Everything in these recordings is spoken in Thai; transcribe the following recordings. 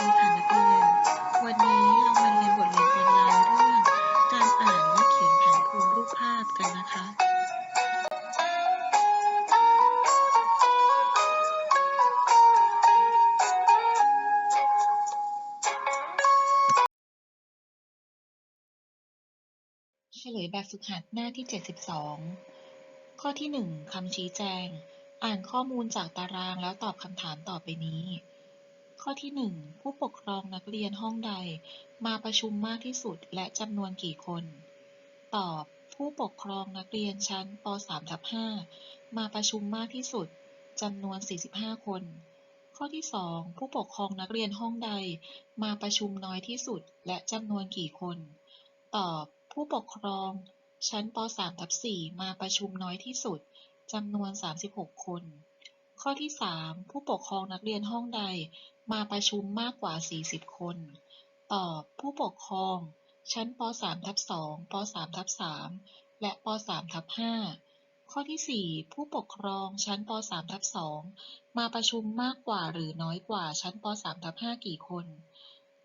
ดีค่ะนักเรียน วันนี้เรามาเรียนบทเรียนออนไลน์เรื่องการอ่านและเขียนแผนภูมิรูปภาพกันนะคะ เฉลยแบบฝึกหัดหน้าที่ 72 ข้อที่ 1คำชี้แจง อ่านข้อมูลจากตารางแล้วตอบคำถามต่อไปนี้ ข้อที่ 1 ผู้ปกครองนักเรียนห้องใด มาประชุมมากที่สุดและจำนวนกี่คน ตอบ ผู้ปกครองนักเรียนชั้นป .3 ทับ5มาประชุมมากที่สุดจำนวน 45 คน ข้อที่ 2 ผู้ปกครองนักเรียนห้องใด มาประชุมน้อยที่สุดและจำนวนกี่คน ตอบ ผู้ปกครองชั้นป .3 ทับ4มาประชุมน้อยที่สุดจำนวน 36 คน ข้อที่3ผู้ปกครองนักเรียนห้องใดมาประชุมมากกว่า 40 คน ตอบ ผู้ปกครอง ชั้นป .3 ทับ2ป .3 ทับ3และป .3 ทับ5ข้อที่ 4 ผู้ปกครองชั้นป .3 ทับ2มาประชุมมากกว่าหรือน้อยกว่าชั้นป .3 ทับ5กี่คน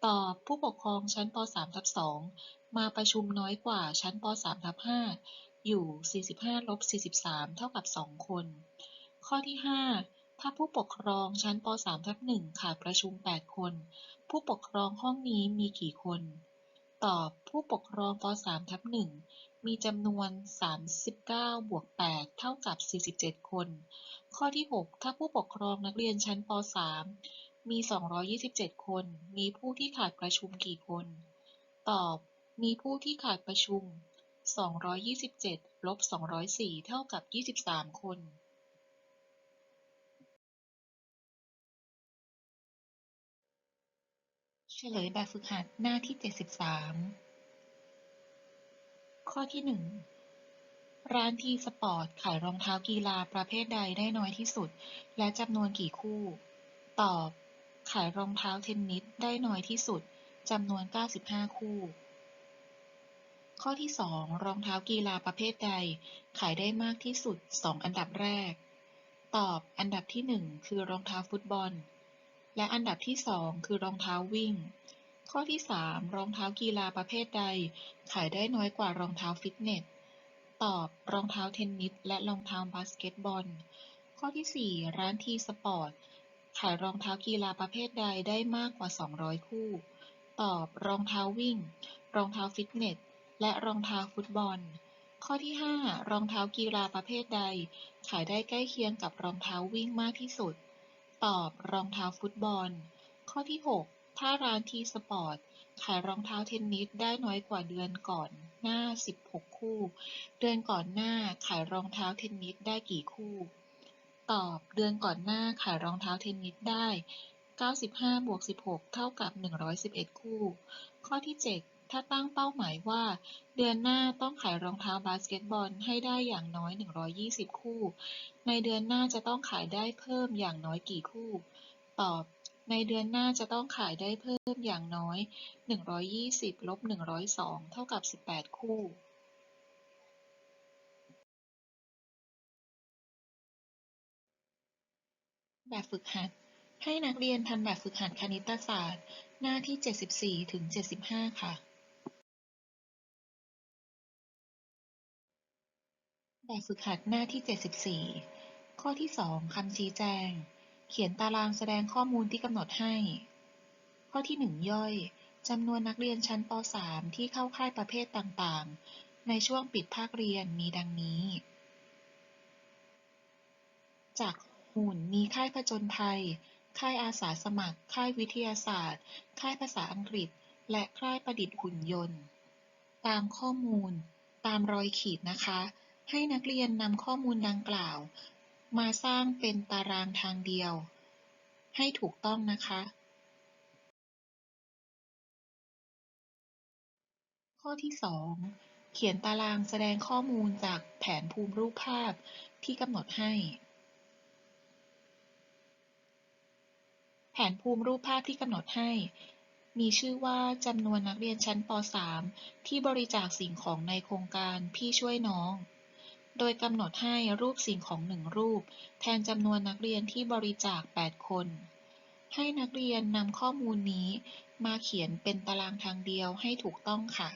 ตอบ ผู้ปกครองชั้นป .3 ทับ2มาประชุมน้อยกว่าชั้นป .3 ทับ5อยู่ 45ลบ43 เท่ากับ 2 คน ข้อที่ 5 ถ้าผู้ปกครองชั้นป .3 ทับ1ขาดประชุม 8 คน ผู้ปกครองห้องนี้มีกี่คน ตอบผู้ปกครองป .3 ทับ1มีจำนวน 39 บวก 8 เท่ากับ 47 คน ข้อที่ 6 ถ้าผู้ปกครองนักเรียนชั้นป .3 มี 227 คน มีผู้ที่ขาดประชุมกี่คน ตอบ มีผู้ที่ขาดประชุม 227 ลบ 204 เท่ากับ 23 คน เฉลยแบบฝึกหัดหน้าที่ 73 ข้อที่ 1 ร้านทีสปอร์ตขายรองเท้ากีฬาประเภทใดได้น้อยที่สุด และจำนวนกี่คู่ ตอบ ขายรองเท้าเทนนิสได้น้อยที่สุดจำนวน 95 คู่ ข้อที่ 2 รองเท้ากีฬาประเภทใด ขายได้มากที่สุด 2 อันดับแรก ตอบ อันดับที่ 1 คือรองเท้าฟุตบอล และอันดับที่2คือรองเท้าวิ่ง ข้อที่ 3 รองเท้ากีฬาประเภทใด ขายได้น้อยกว่ารองเท้าฟิตเนส ตอบ รองเท้าเทนนิสและรองเท้าบาสเกตบอล ข้อที่ 4 ร้านทีสปอร์ต ขายรองเท้ากีฬาประเภทใดได้มากกว่า 200 คู่ ตอบ รองเท้าวิ่ง รองเท้าฟิตเนส และรองเท้าฟุตบอล ข้อที่ 5 รองเท้ากีฬาประเภทใด ขายได้ใกล้เคียงกับรองเท้าวิ่งมากที่สุด ตอบ รองเท้าฟุตบอล ข้อที่ 6 ถ้าร้านทีสปอร์ต ขายรองเท้าเทนนิสได้น้อยกว่าเดือนก่อนหน้า 16 คู่ เดือนก่อนหน้าขายรองเท้าเทนนิสได้กี่คู่ ตอบ เดือนก่อนหน้าขายรองเท้าเทนนิสได้ 95บวก16 เท่ากับ 111 คู่ ข้อที่ 7 ถ้าตั้งเป้าหมายว่า เดือนหน้าต้องขายรองเท้าบาสเกตบอลให้ได้อย่างน้อย 120 คู่ ในเดือนหน้าจะต้องขายได้เพิ่มอย่างน้อยกี่คู่ ตอบ ในเดือนหน้าจะต้องขายได้เพิ่มอย่างน้อย 120 ลบ 102 เท่ากับ 18 คู่แบบฝึกหัด ให้นักเรียนทำแบบฝึกหัดคณิตศาสตร์ หน้าที่ 74 ถึง 75 ค่ะ แบบฝึกหัดหน้าที่ 74 ข้อที่ 2 คำชี้แจง เขียนตารางแสดงข้อมูลที่กำหนดให้ ข้อที่ 1 ย่อย จำนวนนักเรียนชั้นป .3 ที่เข้าค่ายประเภทต่างๆ ในช่วงปิดภาคเรียนมีดังนี้ จากหุ่นมีค่ายผจญภัย ค่ายอาสาสมัคร ค่ายวิทยาศาสตร์ ค่ายภาษาอังกฤษ และค่ายประดิษฐ์หุ่นยนต์ ตามข้อมูล ตามรอยขีดนะคะ ให้นักเรียนนำข้อมูลดังกล่าว มาสร้างเป็นตารางทางเดียว ให้ถูกต้องนะคะ ข้อที่ 2 เขียนตารางแสดงข้อมูลจากแผนภูมิรูปภาพที่กำหนดให้ แผนภูมิรูปภาพที่กำหนดให้มีชื่อว่าจำนวนนักเรียนชั้นป .3 ที่บริจาคสิ่งของในโครงการพี่ช่วยน้อง โดยกำหนดให้รูปสิ่งของหนึ่งรูป แทนจำนวนนักเรียนที่บริจาค 8 คน ให้นักเรียนนำข้อมูลนี้มาเขียนเป็นตารางทางเดียวให้ถูกต้องค่ะ